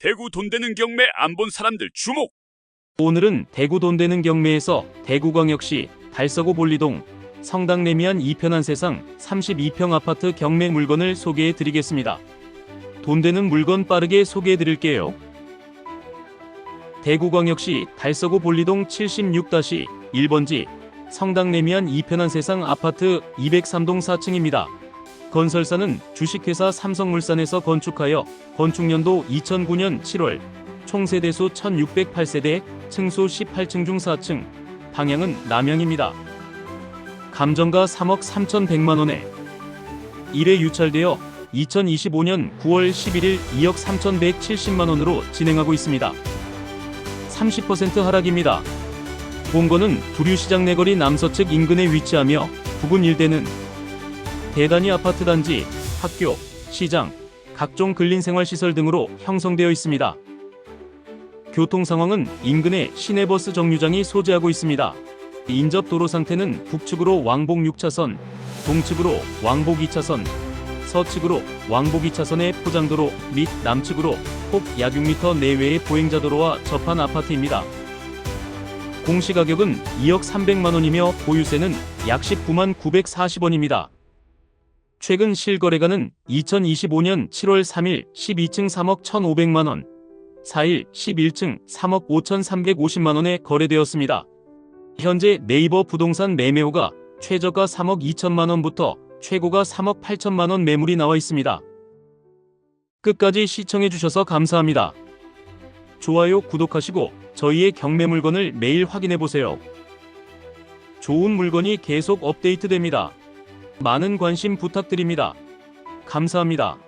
대구 돈 되는 경매 안 본 사람들 주목! 오늘은 대구 돈 되는 경매에서 대구광역시 달서구 볼리동 성당 레미안 2편한 세상 32평 아파트 경매 물건을 소개해 드리겠습니다. 돈 되는 물건 빠르게 소개해 드릴게요. 대구광역시 달서구 볼리동 76-1번지 성당 레미안 2편한 세상 아파트 203동 4층입니다. 건설사는 주식회사 삼성물산에서 건축하여 건축년도 2009년 7월 총세대수 1608세대 층수 18층 중 4층 방향은 남향입니다. 감정가 3억 3,100만원에 1회 유찰되어 2025년 9월 11일 2억 3,170만원으로 진행하고 있습니다. 30% 하락입니다. 본거는 두류시장 내거리 남서측 인근에 위치하며 부근 일대는 대단위 아파트 단지, 학교, 시장, 각종 근린생활시설 등으로 형성되어 있습니다. 교통 상황은 인근에 시내버스 정류장이 소재하고 있습니다. 인접 도로 상태는 북측으로 왕복 6차선, 동측으로 왕복 2차선, 서측으로 왕복 2차선의 포장도로 및 남측으로 폭약 6m 내외의 보행자 도로와 접한 아파트입니다. 공시가격은 2억 300만 원이며 보유세는 약 19만 940원입니다. 최근 실거래가는 2025년 7월 3일 12층 3억 1,500만 원, 4일 11층 3억 5,350만 원에 거래되었습니다. 현재 네이버 부동산 매매호가 최저가 3억 2천만 원부터 최고가 3억 8천만 원 매물이 나와 있습니다. 끝까지 시청해 주셔서 감사합니다. 좋아요, 구독하시고 저희의 경매 물건을 매일 확인해 보세요. 좋은 물건이 계속 업데이트됩니다. 많은 관심 부탁드립니다. 감사합니다.